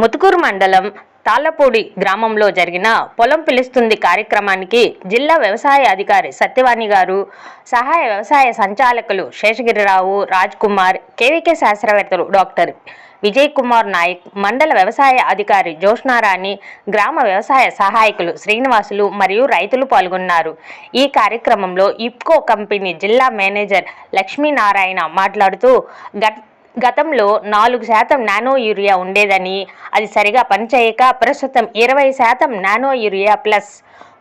ముతుకూరు మండలం తాళ్ళపూడి గ్రామంలో జరిగిన పొలం పిలుస్తుంది కార్యక్రమానికి జిల్లా వ్యవసాయ అధికారి సత్యవాణి గారు సహాయ వ్యవసాయ సంచాలకులు శేషగిరిరావు రాజ్ కుమార్ కేవీకే శాస్త్రవేత్తలు డాక్టర్ విజయ్ కుమార్ నాయక్ మండల వ్యవసాయ అధికారి జోష్నారాణి గ్రామ వ్యవసాయ సహాయకులు శ్రీనివాసులు మరియు రైతులు పాల్గొన్నారు. ఈ కార్యక్రమంలో ఇప్కో కంపెనీ జిల్లా మేనేజర్ లక్ష్మీనారాయణ మాట్లాడుతూ గత గతంలో నాలుగు శాతం నానో యూరియా ఉండేదని అది సరిగా పనిచేయక ప్రస్తుతం ఇరవై శాతం నానో యూరియా ప్లస్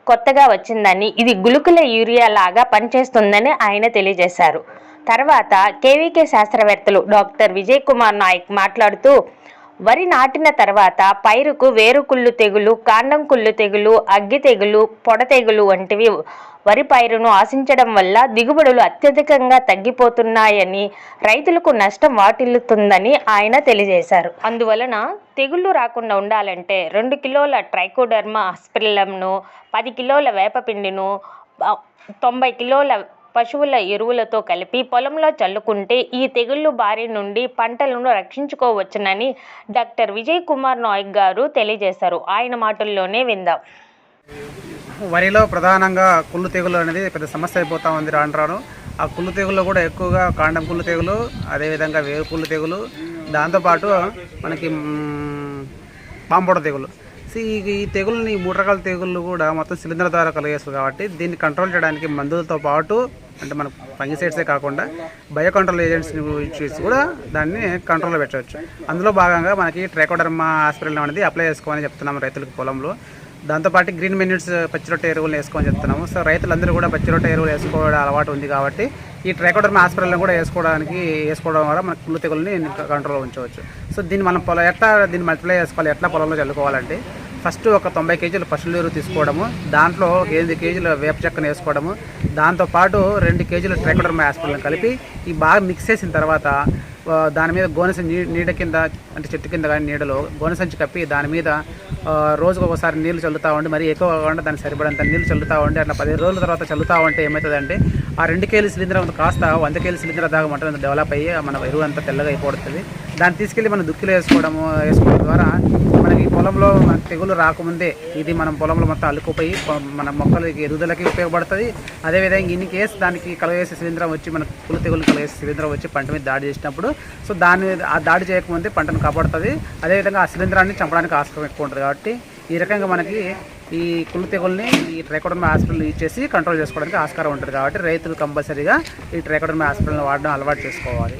కొత్తగా వచ్చిందని ఇది గులుకుల యూరియా లాగా పనిచేస్తుందని ఆయన తెలియజేశారు. తర్వాత కేవీకే శాస్త్రవేత్తలు డాక్టర్ విజయ్ కుమార్ నాయక్ మాట్లాడుతూ వరి నాటిన తర్వాత పైరుకు వేరుకుళ్ళు తెగులు కాండం కుళ్ళు తెగులు అగ్గి తెగులు పొడ తెగులు వంటివి వరి పైరును ఆశించడం వల్ల దిగుబడులు అత్యధికంగా తగ్గిపోతున్నాయని రైతులకు నష్టం వాటిల్లుతుందని ఆయన తెలియజేశారు. అందువలన తెగుళ్ళు రాకుండా ఉండాలంటే రెండు కిలోల ట్రైకోడర్మా ఆస్పిరిలంను పది కిలోల వేపపిండిను తొంభై కిలోల పశువుల ఎరువులతో కలిపి పొలంలో చల్లుకుంటే ఈ తెగుళ్ళు బారి నుండి పంటలను రక్షించుకోవచ్చునని డాక్టర్ విజయ్ కుమార్ నాయక్ గారు తెలియజేశారు. ఆయన మాటల్లోనే విందాం. వరిలో ప్రధానంగా కుళ్ళు తెగులు అనేది పెద్ద సమస్య అయిపోతా ఉంది రాను రాను ఆ కుళ్ళు తెగులు కూడా ఎక్కువగా కాండం కుళ్ళు తెగులు అదేవిధంగా వేరు కుళ్ళు తెగులు దాంతోపాటు మనకి పాంపొడ తెగులు. సో ఈ తెగుల్ని మూడు రకాల తెగుళ్ళు కూడా మొత్తం సిలిండర్ ద్వారా కలిగేస్తుంది కాబట్టి దీన్ని కంట్రోల్ చేయడానికి మందులతో పాటు అంటే మన ఫంగిసైడ్సే కాకుండా బయో కంట్రోల్ ఏజెంట్స్ని చూసి కూడా దాన్ని కంట్రోల్లో పెట్టవచ్చు. అందులో భాగంగా మనకి ట్రైకోడర్మా హాస్పిటల్ అనేది అప్లై చేసుకోమని చెప్తున్నాము రైతులకు పొలంలో. దాంతోపాటు గ్రీన్ మినిట్స్ పచ్చిరొట్ట ఎరువులు వేసుకోమని చెప్తున్నాము. సో రైతులందరూ కూడా పచ్చిరొట్ట ఎరువులు వేసుకోవడం అలవాటు ఉంది కాబట్టి ఈ ట్రైకోడర్మా హాస్పిటల్ని కూడా వేసుకోవడానికి వేసుకోవడం వల్ల మన కుళ్ళు తెగుల్ని కంట్రోల్లో ఉంచవచ్చు. సో దీన్ని మనం పొలం ఎట్లా దీన్ని మల్టిప్లై చేసుకోవాలి ఎట్లా పొలంలో చల్లుకోవాలంటే ఫస్ట్ ఒక తొంభై కేజీలు పశువుల ఎరువు తీసుకోవడము దాంట్లో ఎనిమిది కేజీలు వేప చెక్కను వేసుకోవడము దాంతోపాటు రెండు కేజీలు ట్రైకోడర్మా హాస్పిటల్ని కలిపి ఈ బాగా మిక్స్ చేసిన తర్వాత దాని మీద గోనె నీ నీడ కింద అంటే చెట్టు కింద కానీ నీడలో గోనె సంచి కప్పి దాని మీద రోజుకు ఒకసారి నీళ్ళు చల్లుతూ ఉండి మరి ఎక్కువ కాకుండా దానికి సరిపడంత నీళ్ళు చల్లుతూ ఉండి అట్లా పదిహేను రోజుల తర్వాత చల్లుతూ ఉంటే ఏమవుతుందంటే ఆ రెండు కేజీల సిలిండర్ అంత కాస్త వంద కేజీ సిలిండర్ దాకా మంట డెవలప్ అయ్యి మన ఎరువు అంతా తెల్లగా అయిపోతుంది దాన్ని తీసుకెళ్ళి మనం దుక్కిలో వేసుకోవడము వేసుకోవడం ద్వారా మనకి పొలంలో తెగులు రాకముందే ఇది మనం పొలంలో మొత్తం అల్లుకుపోయి మన మొక్కలకి ఎదుగుదలకి ఉపయోగపడుతుంది. అదేవిధంగా ఇన్ని కేసు దానికి కలవేసే శిలీంధ్రం వచ్చి మన పులు తెగులు కలవేసే శిలీంద్రం వచ్చి పంట మీద దాడి చేసినప్పుడు సో దాని ఆ దాడి చేయకముందే పంటను కాపాడుతుంది. అదేవిధంగా ఆ శిలీంద్రాన్ని చంపడానికి ఆస్కారం ఎక్కువ ఉంటుంది కాబట్టి ఈ రకంగా మనకి ఈ కుళ్ళు తెగుల్ని ఈ ట్రైకోడర్మా హాస్పిటల్ ఇచ్చేసి కంట్రోల్ చేసుకోవడానికి ఆస్కారం ఉంటుంది కాబట్టి రైతులు కంపల్సరీగా ఈ ట్రైకోడర్మా హాస్పిటల్ని వాడడం అలవాటు చేసుకోవాలి.